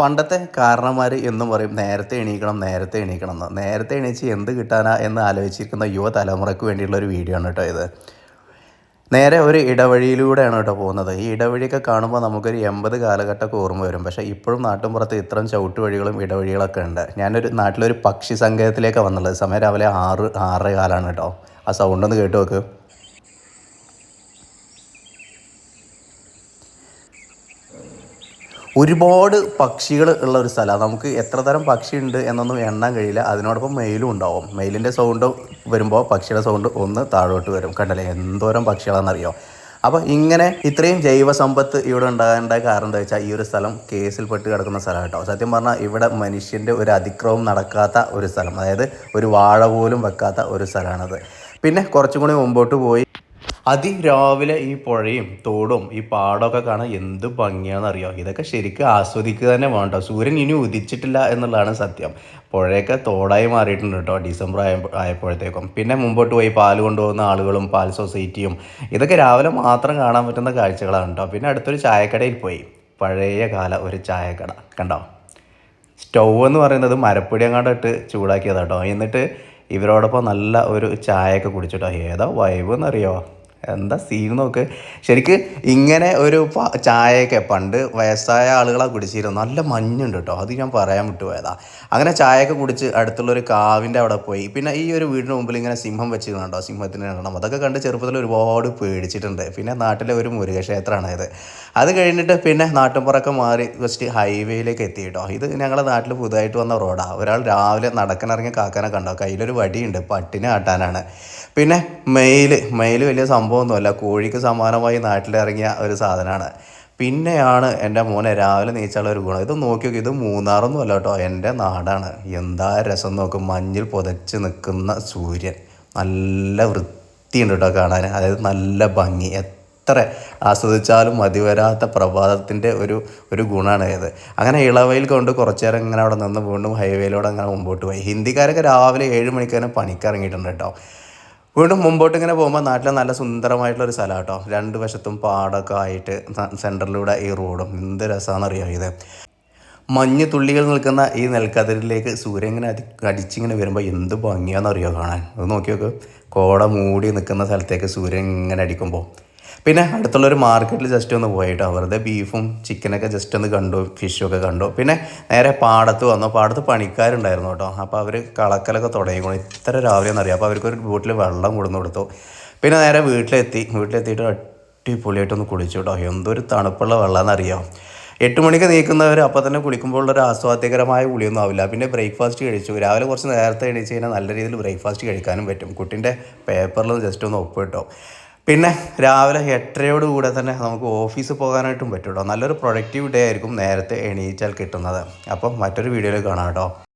പണ്ടത്തെ കാരണന്മാർ എന്നും പറയും നേരത്തെ എണീക്കണം നേരത്തെ എണീക്കണം എന്ന് നേരത്തെ എണീച്ച് എന്ത് കിട്ടാനാ എന്ന് ആലോചിച്ചിരിക്കുന്ന യുവതലമുറയ്ക്ക് വേണ്ടിയുള്ള ഒരു വീഡിയോ ആണ് കേട്ടോ ഇത്. നേരെ ഒരു ഇടവഴിയിലൂടെയാണ് കേട്ടോ പോകുന്നത്. ഈ ഇടവഴിയൊക്കെ കാണുമ്പോൾ നമുക്കൊരു എൺപത് കാലഘട്ടമൊക്കെ ഓർമ്മ വരും. പക്ഷേ ഇപ്പോഴും നാട്ടിൻപുറത്ത് ഇത്രയും ചവിട്ട് വഴികളും ഇടവഴികളൊക്കെ ഉണ്ട്. ഞാനൊരു നാട്ടിലൊരു പക്ഷി സങ്കേതത്തിലേക്കാണ് വന്നുള്ളത്. സമയം രാവിലെ ആറ് ആറര കാലമാണ് കേട്ടോ ആ സൗണ്ട് ഒന്ന് കേട്ട് നോക്ക്. ഒരുപാട് പക്ഷികൾ ഉള്ള ഒരു സ്ഥലമാണ് നമുക്ക് എത്ര തരം പക്ഷി ഉണ്ട് എന്നൊന്നും എണ്ണാൻ കഴിയില്ല. അതിനോടൊപ്പം മെയിലും ഉണ്ടാവും. മെയിലിന്റെ സൗണ്ട് വരുമ്പോൾ പക്ഷിയുടെ സൗണ്ട് ഒന്ന് താഴോട്ട് വരും. കണ്ടല്ലേ? എന്തോരം പക്ഷികളാണെന്നറിയോ? അപ്പോൾ ഇങ്ങനെ ഇത്രയും ജൈവ സമ്പത്ത് ഇവിടെ ഉണ്ടാകേണ്ട കാരണം എന്താ വെച്ചാൽ ഈ ഒരു സ്ഥലം കേസിൽപ്പെട്ട് കിടക്കുന്ന സ്ഥലം കേട്ടോ. സത്യം പറഞ്ഞാൽ ഇവിടെ മനുഷ്യന്റെ ഒരു അതിക്രമം നടക്കാത്ത ഒരു സ്ഥലം. അതായത് ഒരു വാഴ പോലും വെക്കാത്ത ഒരു സ്ഥലമാണത്. പിന്നെ കുറച്ചും കൂടി മുമ്പോട്ട് പോയി. അതിരാവിലെ ഈ പുഴയും തോടും ഈ പാടമൊക്കെ കാണാൻ എന്ത് ഭംഗിയാണെന്നറിയോ? ഇതൊക്കെ ശരിക്കും ആസ്വദിക്കുക തന്നെ വേണ്ട സൂര്യൻ ഇനി ഉദിച്ചിട്ടില്ല എന്നുള്ളതാണ് സത്യം. പുഴയൊക്കെ തോടായി മാറിയിട്ടുണ്ട് കേട്ടോ ഡിസംബർ ആയ ആയപ്പോഴത്തേക്കും. പിന്നെ മുമ്പോട്ട് പോയി പാൽ കൊണ്ടുപോകുന്ന ആളുകളും പാൽ സൊസൈറ്റിയും ഇതൊക്കെ രാവിലെ മാത്രം കാണാൻ പറ്റുന്ന കാഴ്ചകളാണ് കേട്ടോ പിന്നെ അടുത്തൊരു ചായക്കടയിൽ പോയി. പഴയ കാല ഒരു ചായക്കട. കണ്ടോ? സ്റ്റൗ എന്ന് പറയുന്നത് മരപ്പൊടി അങ്ങോട്ട് ഇട്ട് ചൂടാക്കിയതാട്ടോ എന്നിട്ട് ഇവരോടൊപ്പം നല്ല ഒരു ചായയൊക്കെ കുടിച്ചിട്ടോ. ഏതാ വൈബ് എന്നറിയോ എന്താ സീൻ നോക്ക്. ശരിക്ക് ഇങ്ങനെ ഒരു ചായയൊക്കെ പണ്ട് വയസ്സായ ആളുകളാണ് കുടിച്ചിരുന്നു നല്ല മഞ്ഞുണ്ട് കേട്ടോ അത് ഞാൻ പറയാൻ വിട്ടുപോയതാ. അങ്ങനെ ചായയൊക്കെ കുടിച്ച് അടുത്തുള്ള ഒരു കാവിന്റെ അവിടെ പോയി. പിന്നെ ഈ ഒരു വീടിന് മുമ്പിൽ ഇങ്ങനെ സിംഹം വെച്ചിരുന്നുണ്ടോ? സിംഹത്തിന് എണ്ണം. അതൊക്കെ കണ്ട് ചെറുപ്പത്തിൽ ഒരുപാട് പേടിച്ചിട്ടുണ്ട്. പിന്നെ നാട്ടിലെ ഒരു മുരുകക്ഷേത്രമാണ് ഇത്. അത് കഴിഞ്ഞിട്ട് പിന്നെ നാട്ടിൻപുറമൊക്കെ മാറി ജസ്റ്റ് ഹൈവേയിലേക്ക് എത്തി കേട്ടോ ഇത് ഞങ്ങളുടെ നാട്ടിൽ പുതുതായിട്ട് വന്ന റോഡാണ് ഒരാൾ രാവിലെ നടക്കാനിറങ്ങിയ കാക്കാനെ കണ്ടോ? കയ്യിലൊരു വടിയുണ്ട്. പട്ടിനെ ആട്ടാനാണ്. പിന്നെ മെയിൽ മെയിൽ വലിയ സംഭവമൊന്നുമല്ല. കോഴിക്ക് സമാനമായി നാട്ടിലിറങ്ങിയ ഒരു സാധനമാണ്. പിന്നെയാണ് എന്റെ മോനെ രാവിലെ നീച്ചാലുള്ള ഒരു ഗുണം. ഇത് നോക്കി നോക്കി ഇത് മൂന്നാറൊന്നും അല്ല കേട്ടോ. എന്റെ നാടാണ്. എന്താ രസം നോക്കും. മഞ്ഞിൽ പുതച്ച് നിൽക്കുന്ന സൂര്യൻ. നല്ല വൃത്തിയുണ്ട് കേട്ടോ കാണാൻ. അതായത് നല്ല ഭംഗി. എത്ര ആസ്വദിച്ചാലും മതിവരാത്ത പ്രഭാതത്തിന്റെ ഒരു ഒരു ഗുണമാണ് ഇത്. അങ്ങനെ ഇളവയിൽ കൊണ്ട് കുറച്ച് നേരം ഇങ്ങനെ അവിടെ നിന്ന് വീണ്ടും ഹൈവേയിലൂടെ അങ്ങനെ മുമ്പോട്ട് പോയി. ഹിന്ദിക്കാരൊക്കെ രാവിലെ ഏഴ് മണിക്ക് തന്നെ പണിക്കിറങ്ങിയിട്ടുണ്ട് കേട്ടോ. വീണ്ടും മുമ്പോട്ട് ഇങ്ങനെ പോകുമ്പോൾ നാട്ടിലെ നല്ല സുന്ദരമായിട്ടുള്ള ഒരു സ്ഥലം കേട്ടോ രണ്ട് വശത്തും പാടൊക്കെ ആയിട്ട് സെന്ററിലൂടെ ഈ റോഡും. എന്ത് രസമാണെന്നറിയാം ഇത്? മഞ്ഞ് തുള്ളികൾ നിൽക്കുന്ന ഈ നെൽക്കതിരിലേക്ക് സൂര്യൻ ഇങ്ങനെ അതി അടിച്ചിങ്ങനെ വരുമ്പോൾ എന്ത് ഭംഗിയാണെന്നറിയോ കാണാൻ? അത് നോക്കി നോക്ക് കോട മൂടി നിൽക്കുന്ന സ്ഥലത്തേക്ക് സൂര്യൻ ഇങ്ങനെ അടിക്കുമ്പോൾ പിന്നെ അടുത്തുള്ളൊരു മാർക്കറ്റിൽ ജസ്റ്റ് ഒന്ന് പോയിട്ടോ വെറുതെ ബീഫും ചിക്കനൊക്കെ ജസ്റ്റ് ഒന്ന് കണ്ടു ഫിഷൊക്കെ കണ്ടു. പിന്നെ നേരെ പാടത്ത് വന്നു. പാടത്ത് പണിക്കാരുണ്ടായിരുന്നു കേട്ടോ അപ്പോൾ അവർ കളക്കലൊക്കെ തുടങ്ങിക്കോളും ഇത്ര രാവിലെ എന്നറിയാം. അപ്പോൾ അവർക്കൊരു ബോട്ടിൽ വെള്ളം കൊടുന്നു കൊടുത്തു. പിന്നെ നേരെ വീട്ടിലെത്തി. വീട്ടിലെത്തിയിട്ട് അടിപൊളിയായിട്ടൊന്ന് കുളിച്ചു കേട്ടോ എന്തൊരു തണുപ്പുള്ള വെള്ളമെന്നറിയാം എട്ട് മണിക്ക് നീക്കുന്നവർ അപ്പോൾ തന്നെ കുളിക്കുമ്പോൾ ഒരു ആസ്വാദ്യകരമായ കുളിയൊന്നും ആവില്ല. പിന്നെ ബ്രേക്ക്ഫാസ്റ്റ് കഴിച്ചു. രാവിലെ കുറച്ച് നേരത്തെ എണീച്ച് കഴിഞ്ഞാൽ നല്ല രീതിയിൽ ബ്രേക്ക്ഫാസ്റ്റ് കഴിക്കാനും പറ്റും. കുട്ടിന്റെ പേപ്പറിൽ ജസ്റ്റ് ഒന്ന് ഒപ്പിട്ടോ. പിന്നെ രാവിലെ എട്ടരയോട് കൂടെ തന്നെ നമുക്ക് ഓഫീസ് പോകാനായിട്ടും പറ്റും കേട്ടോ നല്ലൊരു പ്രൊഡക്റ്റീവ് ഡേ ആയിരിക്കും നേരത്തെ എണീച്ചാൽ കിട്ടുന്നത്. അപ്പം മറ്റൊരു വീഡിയോയിൽ കാണാം കേട്ടോ